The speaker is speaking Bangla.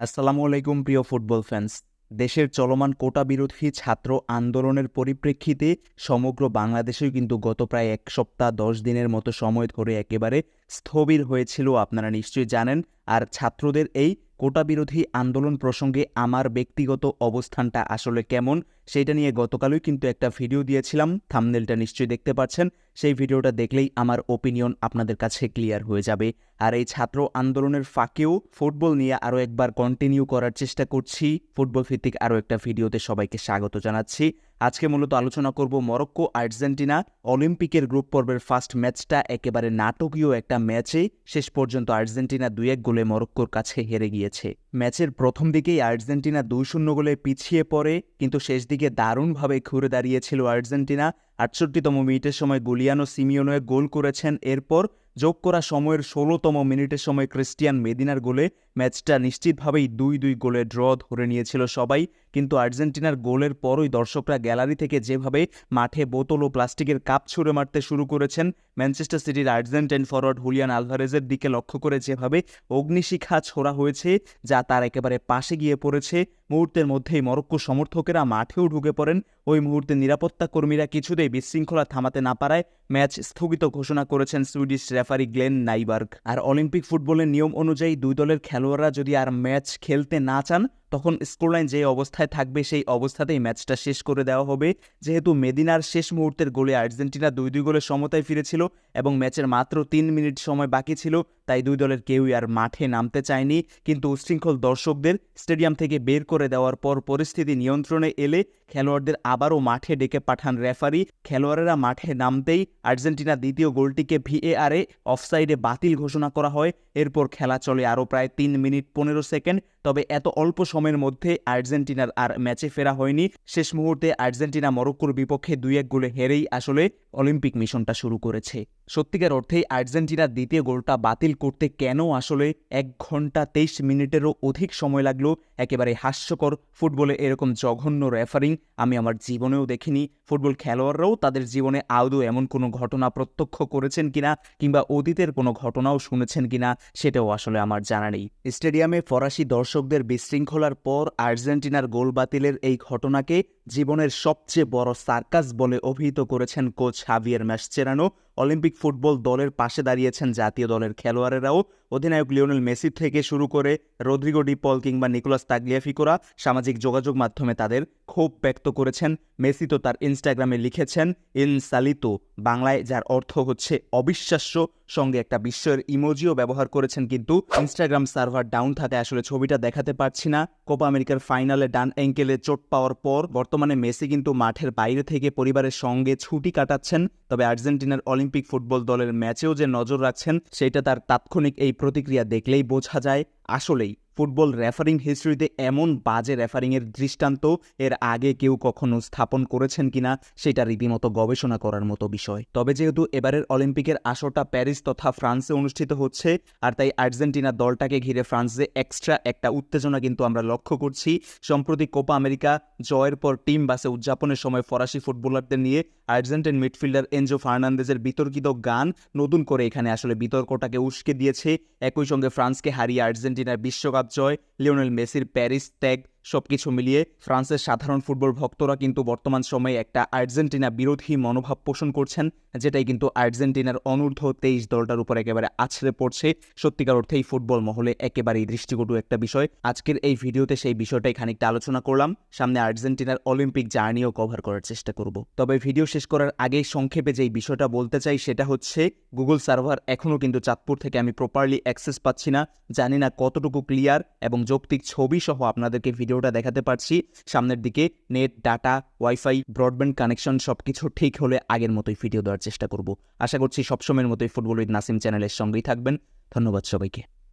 আসসালামু আলাইকুম, প্রিয় ফুটবল ফ্যান্স। দেশের চলমান কোটা বিরোধী ছাত্র আন্দোলনের পরিপ্রেক্ষিতে সমগ্র বাংলাদেশেও কিন্তু গত প্রায় এক সপ্তাহ, দশ দিনের মতো সময় ধরে একেবারে স্থবির হয়েছিল আপনারা নিশ্চয়ই জানেন। আর ছাত্রদের এই কোটা বিরোধী আন্দোলন প্রসঙ্গে আমার ব্যক্তিগত অবস্থানটা আসলে কেমন, সেটা নিয়ে গতকালই কিন্তু একটা ভিডিও দিয়েছিলাম। থামনেলটা নিশ্চয়ই দেখতে পাচ্ছেন। সেই ভিডিওটা দেখলেই আমার ওপিনিয়ন আপনাদের কাছে ক্লিয়ার হয়ে যাবে। আর এই ছাত্র আন্দোলনের ফাঁকেও ফুটবল নিয়ে আরও একবার কন্টিনিউ করার চেষ্টা করছি। ফুটবল ভিত্তিক আরও একটা ভিডিওতে সবাইকে স্বাগত জানাচ্ছি। আজকে মূলত আলোচনা করব মরক্কো, আর্জেন্টিনা, অলিম্পিকের গ্রুপ পর্বের ফার্স্ট ম্যাচটা একেবারে নাটকীয় একটা ম্যাচে শেষ পর্যন্ত আর্জেন্টিনা দুই এক গোলে মরক্কোর কাছে হেরে গিয়েছে। ম্যাচের প্রথম দিকেই আর্জেন্টিনা দুই শূন্য গোলে পিছিয়ে পড়ে, কিন্তু শেষ দিকে দারুণভাবে ঘুরে দাঁড়িয়েছিল আর্জেন্টিনা। আটষট্টিতম মিনিটের সময় গুলিয়ানো সিমিওনোয়ে গোল করেছেন। এরপর যোগ করা সময়ের ষোলোতম মিনিটের সময় ক্রিস্টিয়ান মেদিনার গোলে ম্যাচটা নিশ্চিতভাবেই দুই দুই গোলে ড্র ধরে নিয়েছিল সবাই। কিন্তু আর্জেন্টিনার গোলের পরই দর্শকরা গ্যালারি থেকে যেভাবে মাঠে বোতল ও প্লাস্টিকের কাপ ছুঁড়ে মারতে শুরু করেছেন, ম্যানচেস্টার সিটির আর্জেন্টাইন ফরওয়ার্ড হুলিয়ান আলভারেজের দিকে লক্ষ্য করে যেভাবে অগ্নিশিখা ছোড়া হয়েছে, যা তার একেবারে পাশে গিয়ে পড়েছে। মুহূর্তের মধ্যেই মরক্কো সমর্থকেরা মাঠেও ঢুকে পড়েন। ওই মুহূর্তে নিরাপত্তা কর্মীরা কিছুতেই বিশৃঙ্খলা থামাতে না পারায় ম্যাচ স্থগিত ঘোষণা করেছেন সুইডিশ রেফারি গ্লেন নাইবার্গ। আর অলিম্পিক ফুটবলের নিয়ম অনুযায়ী দুই দলের খেলোয়াড়রা যদি আর ম্যাচ খেলতে না চান তখন স্কোরলাইন যে অবস্থায় থাকবে, সেই অবস্থাতেই ম্যাচটা শেষ করে দেওয়া হবে। যেহেতু মেদিনার শেষ মুহূর্তের গোলে আর্জেন্টিনা দুই দুই গোলে সমতায় ফিরেছিল এবং ম্যাচের মাত্র তিন মিনিট সময় বাকি ছিল, তাই দুই দলের কেউই আর মাঠে নামতে চায়নি। কিন্তু উশৃঙ্খল দর্শকদের স্টেডিয়াম থেকে বের করে দেওয়ার পর পরিস্থিতি নিয়ন্ত্রণে এলে খেলোয়াড়দের আবারও মাঠে ডেকে পাঠান রেফারি খেলোয়াড়েরা মাঠে নামতেই আর্জেন্টিনা দ্বিতীয় গোলটিকে ভিএআরে অফসাইডে বাতিল ঘোষণা করা হয়। এরপর খেলা চলে আরও প্রায় তিন মিনিট পনেরো সেকেন্ড। তবে এত অল্প সময়ের মধ্যে আর্জেন্টিনার আর ম্যাচে ফেরা হয়নি। শেষ মুহূর্তে আর্জেন্টিনা মরক্কোর বিপক্ষে দুই এক গোলে হেরেই আসলে অলিম্পিক মিশনটা শুরু করেছে। সত্যিকার অর্থেই আর্জেন্টিনার দ্বিতীয় গোলটা বাতিল করতে কেন আসলে এক ঘণ্টা তেইশ মিনিটেরও অধিক সময় লাগল? একেবারে হাস্যকর ফুটবলে এরকম জঘন্য রেফারিং আমি আমার জীবনেও দেখিনি। ফুটবল খেলোয়াড়রাও তাদের জীবনে আদৌ এমন কোনো ঘটনা প্রত্যক্ষ করেছেন কিনা কিংবা অতীতের কোনো ঘটনাও শুনেছেন কিনা সেটাও আসলে আমার জানা নেই। স্টেডিয়ামে ফরাসি দর্শকদের বিশৃঙ্খলার পর আর্জেন্টিনার গোল বাতিলের এই ঘটনাকে জীবনের সবচেয়ে বড় সার্কাস বলে অভিহিত করেছেন coach Javier Mascherano. Olympic football দলের পাশে দাঁড়িয়েছেন জাতীয় দলের খেলোয়াড়েরাও। অধিনায়ক লিওনেল মেসি থেকে শুরু করে রদ্রিগো ডিপল কিংবা নিকোলাস তাগলিয়াফিকোরা সামাজিক যোগাযোগ মাধ্যমে তাদের ক্ষোভ ব্যক্ত করেছেন। মেসি তো তার ইনস্টাগ্রামে লিখেছেন ইন সালিতো বাংলায় যার অর্থ হচ্ছে অবিশ্বাস্য। সঙ্গে একটা বিশ্বের ইমোজিও ব্যবহার করেছেন কিন্তু ইনস্টাগ্রাম সার্ভার ডাউন থাকায় আসলে ছবিটা দেখাতে পারছি না। কোপা আমেরিকার ফাইনালে ডান অ্যাঙ্কেলে চোট পাওয়ার পর বর্তমানে মেসি কিন্তু মাঠের বাইরে থেকে পরিবারের সঙ্গে ছুটি কাটাচ্ছেন। তবে আর্জেন্টিনার অলিম্পিক ফুটবল দলের ম্যাচেও যে নজর রাখছেন, সেটা তার তাৎক্ষণিক এই প্রতিক্রিয়া দেখলেই বোঝা যায়, আসলেই। ফুটবল রেফারিং হিস্ট্রিতে এমন বাজে রেফারিংয়ের দৃষ্টান্ত এর আগে কেউ কখনো স্থাপন করেছেন কিনা, সেটা রীতিমতো গবেষণা করার মতো বিষয়। তবে যেহেতু এবারের অলিম্পিকের আসরটা প্যারিস তথা ফ্রান্সে অনুষ্ঠিত হচ্ছে, আর তাই আর্জেন্টিনা দলটাকে ঘিরে ফ্রান্সে এক্সট্রা একটা উত্তেজনা কিন্তু আমরা লক্ষ্য করছি। সম্প্রতি কোপা আমেরিকা জয়ের পর টিম বাসে উদযাপনের সময় ফরাসি ফুটবলারদের নিয়ে আর্জেন্টিন মিডফিল্ডার এনজো ফার্নান্দেজের বিতর্কিত গান নতুন করে এখানে আসলে বিতর্কটাকে উস্কে দিয়েছে। একই সঙ্গে ফ্রান্সকে হারিয়ে আর্জেন্টিনার বিশ্বকাপ জয় লিওনেল মেসির প্যারিস ত্যাগ সবকিছু মিলিয়ে ফ্রান্সের সাধারণ ফুটবল ভক্তরা কিন্তু বর্তমান সময়ে একটা আর্জেন্টিনা বিরোধী মনোভাব পোষণ করছেন, যেটাই কিন্তু আর্জেন্টিনার অনূর্ধ্ব তেইশ দলটার উপর একেবারে আছড়ে পড়ছে। সত্যিকার অর্থেই ফুটবল মহলে একেবারেই দৃষ্টিকটু একটা বিষয়। আজকের এই ভিডিওতে সেই বিষয়টাই খানিকটা আলোচনা করলাম। সামনে আর্জেন্টিনার অলিম্পিক জার্নিও কভার করার চেষ্টা করব। তবে ভিডিও শেষ করার আগে সংক্ষেপে যেই বিষয়টা বলতে চাই সেটা হচ্ছে, গুগল সার্ভার এখনও কিন্তু চাঁদপুর থেকে আমি প্রপারলি অ্যাক্সেস পাচ্ছি না। জানি না কতটুকু ক্লিয়ার এবং যৌক্তিক ছবি সহ আপনাদেরকে ভিডিওটা দেখাতে পারছি। সামনের দিকে net, data, WiFi, broadband connection সব কিছু ঠিক হলে আগের মতোই ভিডিও দেওয়ার চেষ্টা করব। আশা করছি সবসময়ের মতোই ফুটবল উইথ নাসিম চ্যানেলের সঙ্গেই থাকবেন। ধন্যবাদ সবাইকে।